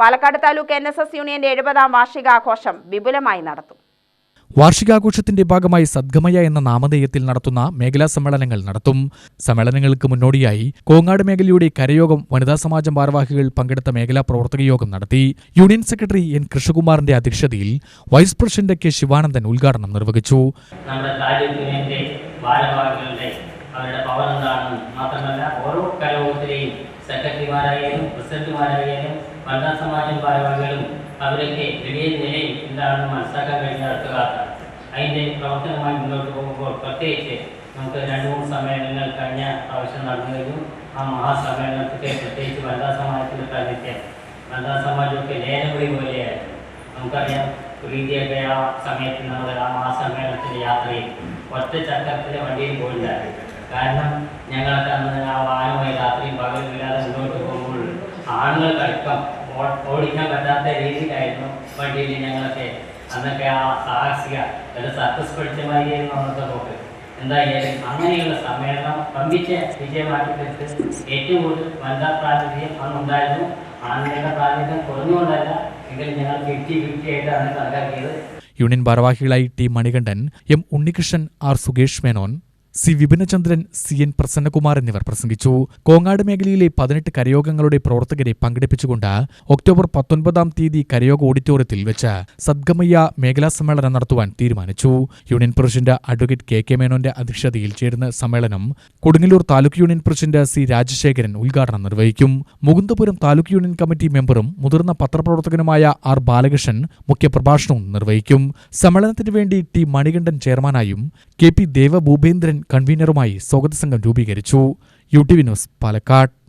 Palakkad taluk N S S യൂണിയന്റെ എഴുപതാം വാർഷികാഘോഷം വിപുലമായി നടത്തും. വാർഷികാഘോഷത്തിന്റെ ഭാഗമായി സദ്ഗമയ എന്ന നാമധേയത്തിൽ നടത്തുന്ന മേഖലാ സമ്മേളനങ്ങൾ നടത്തും. സമ്മേളനങ്ങൾക്ക് മുന്നോടിയായി കോങ്ങാട് മേഖലയുടെ കരയോഗം വനിതാ സമാജം ഭാരവാഹികൾ പങ്കെടുത്ത മേഖലാ പ്രവർത്തക യോഗം നടത്തി. യൂണിയൻ സെക്രട്ടറി എൻ കൃഷ്ണകുമാറിന്റെ അധ്യക്ഷതയിൽ വൈസ് പ്രസിഡന്റ് കെ ശിവാനന്ദൻ ഉദ്ഘാടനം നിർവഹിച്ചു. ഭാരവാഹികളുടെ അവരുടെ പവർ എന്താണെന്ന് മാത്രമല്ല സെക്രട്ടറിമാരായാലും പ്രസിഡന്റുമാരായാലും വനിതാ സമാജം ഭാരവാഹികളും അവരൊക്കെ വലിയ നിലയിൽ എന്താണെന്ന് മനസ്സിലാക്കാൻ കഴിഞ്ഞ അടുത്ത കാലത്താണ് അതിന്റെ പ്രവർത്തനമായി മുന്നോട്ട് പോകുമ്പോൾ പ്രത്യേകിച്ച് നമുക്ക് രണ്ട് മൂന്ന് സമ്മേളനങ്ങൾ കഴിഞ്ഞ പ്രാവശ്യം നടന്നു കഴിഞ്ഞു. ആ മഹാസമ്മേളനത്തിന്റെ പ്രത്യേകിച്ച് വനിതാ സമാജത്തിന്റെ സാന്നിധ്യം വനിതാ സമാജമൊക്കെ ലേലവിളി പോലെയായിരുന്നു. നമുക്കറിയാം പ്രീതിയൊക്കെ ആ സമയത്ത് നമ്മൾ ആ മഹാസമ്മേളനത്തിന്റെ യാത്രയിൽ ഒറ്റ ചക്രത്തിലെ വണ്ടിയിൽ പോയില്ലായിരുന്നു കാരണം ഞങ്ങളൊക്കെ അന്ന് ആ വാഹനമായി രാത്രിയും പോകുമ്പോൾ ആണുങ്ങൾക്കടക്കം ഓടിക്കാൻ പറ്റാത്ത രീതിയിലായിരുന്നു വണ്ടിയിൽ ഞങ്ങളൊക്കെ അന്നൊക്കെ ആ സാഹസിക ഒരു സർക്കസ് പഠിച്ചമായിരുന്നു അന്നത്തെ പോക്ക്. എന്തായാലും അങ്ങനെയുള്ള സമ്മേളനം പമ്പിച്ച വിജയമാക്കി തീർത്ത് ഏറ്റവും കൂടുതൽ വനിതാ പ്രാതിനിധ്യം അന്നുണ്ടായിരുന്നു. ആണുങ്ങളുടെ പ്രാതിനിധ്യം കുറഞ്ഞുകൊണ്ടല്ല എങ്കിലും ഞങ്ങൾ ഫിഫ്റ്റി ഫിഫ്റ്റി ആയിട്ടാണ് കണക്കാക്കിയത്. യൂണിയൻ ഭാരവാഹികളായി T Manikandan M Unnikrishnan R Sukesh Menon C Vipinachandran C N Prasannakumar എന്നിവർ പ്രസംഗിച്ചു. കോങ്ങാട് മേഖലയിലെ പതിനെട്ട് കരയോഗങ്ങളുടെ പ്രവർത്തകരെ പങ്കെടുപ്പിച്ചുകൊണ്ട് ഒക്ടോബർ പത്തൊൻപതാം തീയതി കരയോഗ ഓഡിറ്റോറിയത്തിൽ വെച്ച് സദ്ഗമയ്യ മേഖലാ സമ്മേളനം നടത്തുവാൻ തീരുമാനിച്ചു. Union president advocate K K മേനോന്റെ അധ്യക്ഷതയിൽ ചേരുന്ന സമ്മേളനം Kodungallur taluk union president C Rajasekharan ഉദ്ഘാടനം നിർവഹിക്കും. മുകുന്ദപുരം താലൂക്ക് യൂണിയൻ കമ്മിറ്റി മെമ്പറും മുതിർന്ന പത്രപ്രവർത്തകനുമായ ആർ ബാലകൃഷ്ണൻ മുഖ്യപ്രഭാഷണവും നിർവഹിക്കും. സമ്മേളനത്തിനുവേണ്ടി ടി മണികണ്ഠൻ ചെയർമാനായും കെ പി ദേവഭൂപേന്ദ്രൻ കൺവീനറുമായി സ്വാഗത സംഘം രൂപീകരിച്ചു. U T V news Palakkad.